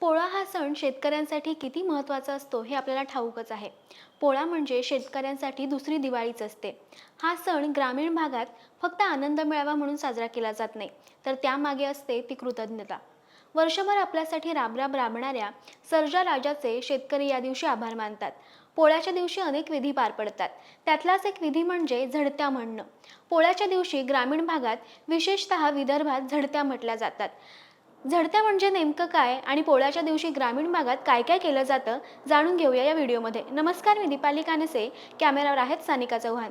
पोळा हा सण शेतकऱ्यांसाठी किती महत्त्वाचा असतो हे आपल्याला ठाऊकच आहे. पोळा म्हणजे शेतकऱ्यांसाठी दुसरी दिवाळीच असते. हा सण ग्रामीण भागात फक्त आनंद मिळावा म्हणून साजरा केला जात नाही तर त्यामागे असते ती कृतज्ञता. वर्षभर आपल्यासाठी राबराब राबणाऱ्या सर्जा राजाचे शेतकरी या दिवशी आभार मानतात. पोळ्याच्या दिवशी अनेक विधी पार पडतात. त्यातलाच एक विधी म्हणजे झडत्या म्हणणं. पोळ्याच्या दिवशी ग्रामीण भागात विशेषतः विदर्भात झडत्या म्हटल्या जातात. झडत्या म्हणजे नेमकं काय आणि पोळ्याच्या दिवशी ग्रामीण भागात काय काय केलं जातं जाणून घेऊया या व्हिडिओमध्ये. नमस्कार मी दीपाली कानसे कॅमेरावर आहेत सानिका चव्हाण.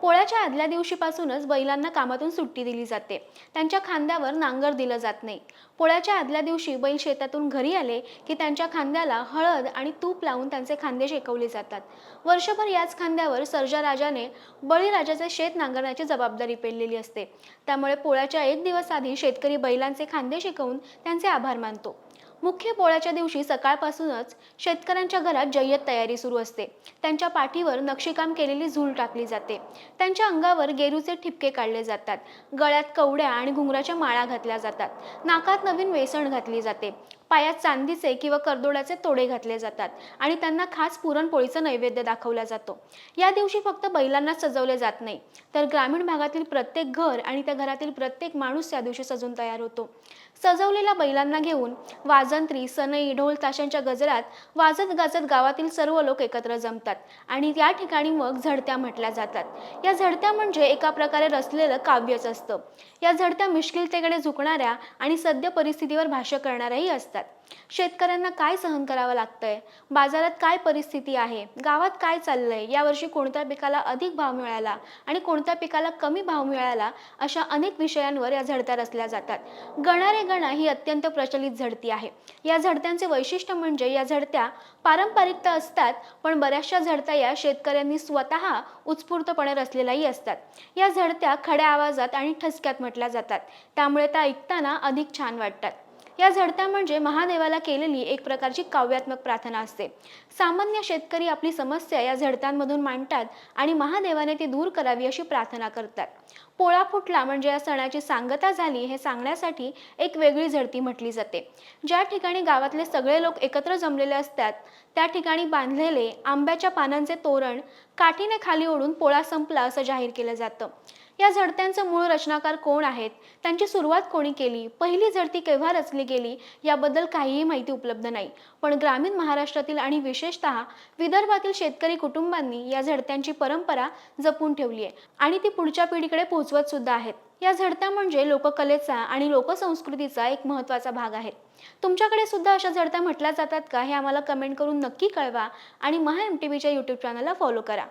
पोळ्याच्या आदल्या दिवशीपासूनच बैलांना कामातून सुट्टी दिली जाते. त्यांच्या खांद्यावर नांगर दिलं जात नाही. पोळ्याच्या आदल्या दिवशी बैल शेतातून घरी आले की त्यांच्या खांद्याला हळद आणि तूप लावून त्यांचे खांदे शेकवले जातात. वर्षभर याच खांद्यावर सर्जा राजाने बळीराजाचे शेत नांगरण्याची जबाबदारी पेललेली असते. त्यामुळे पोळ्याच्या एक दिवस आधी शेतकरी बैलांचे खांदे शेकवून त्यांचे आभार मानतो. मुख्य पोळ्याच्या दिवशी सकाळपासूनच शेतकऱ्यांच्या घरात जय्यत तयारी सुरू असते. त्यांच्या पाठीवर नक्षीकाम केलेली झूल टाकली जाते. त्यांच्या अंगावर गेरूचे ठिपके काढले जातात. गळ्यात कवड्या आणि घुंगराच्या माळा घातल्या जातात. नाकात नवीन वेसण घातली जाते. पायात चांदीचे किंवा करदोड्याचे तोडे घातले जातात आणि त्यांना खास पुरणपोळीचं नैवेद्य दाखवला जातो. या दिवशी फक्त बैलांना सजवले जात नाही तर ग्रामीण भागातील प्रत्येक घर आणि त्या घरातील प्रत्येक माणूस त्या दिवशी सजून तयार होतो. सजवलेल्या बैलांना घेऊन वाजंत्री सनई ढोल ताशांच्या गजरात वाजत गाजत गावातील सर्व लोक एकत्र जमतात आणि या ठिकाणी मग झडत्या म्हटल्या जातात. या झडत्या म्हणजे एका प्रकारे रचलेलं काव्यच असतं. या झडत्या मिश्किलतेकडे झुकणाऱ्या आणि सद्य परिस्थितीवर भाष्य करणाऱ्याही असतात. असतात. शेतकऱ्यांना काय सहन करावं लागतंय? बाजारात काय परिस्थिती आहे? गावात काय चाललंय? यावर्षी कोणत्या पिकाला अधिक भाव मिळाला आणि कोणत्या पिकाला कमी भाव मिळाला अशा अनेक विषयांवर या झडत्या रचल्या जातात. गणारे गणा ही अत्यंत प्रचलित झडती आहे. या झडत्यांचे वैशिष्ट्य म्हणजे या झडत्या पारंपरिक तर असतात पण बऱ्याचशा झडत्या या शेतकऱ्यांनी स्वतः उत्स्फूर्तपणे रचलेल्याही असतात. या झडत्या खड्या आवाजात आणि ठसक्यात म्हटल्या जातात. त्यामुळे त्या ऐकताना अधिक छान वाटतात. या झडत्या म्हणजे महादेवाला केलेली एक प्रकारची काव्यात्मक प्रार्थना असते. सामान्य शेतकरी आपली समस्या या झडत्यांमधून मांडतात आणि महादेवाने ती दूर करावी अशी प्रार्थना करतात. पोळा फुटला म्हणजे या सणाची सांगता झाली हे सांगण्यासाठी एक वेगळी झडती म्हटली जाते. ज्या ठिकाणी गावातले सगळे लोक एकत्र जमलेले असतात त्या ठिकाणी बांधलेले आंब्याच्या पानांचे तोरण काठीने खाली ओढून पोळा संपला असं जाहीर केलं जातं. या झडत्यांचं मूळ रचनाकार कोण आहेत? त्यांची सुरुवात कोणी केली? पहिली झडती केव्हा रचली गेली? याबद्दल काहीही माहिती उपलब्ध नाही. पण ग्रामीण महाराष्ट्रातील आणि विशेषतः विदर्भातील शेतकरी कुटुंबांनी या झडत्यांची परंपरा जपून ठेवली आहे आणि ती पुढच्या पिढीकडे पोहोचवत सुद्धा आहेत. या झडत्या म्हणजे लोककलेचा आणि लोकसंस्कृतीचा एक महत्त्वाचा भाग आहे. तुमच्याकडे सुद्धा अशा झडत्या म्हटल्या जातात का? हे आम्हाला कमेंट करून नक्की कळवा आणि महा एम टी व्हीच्या यूट्यूब चॅनलला फॉलो करा.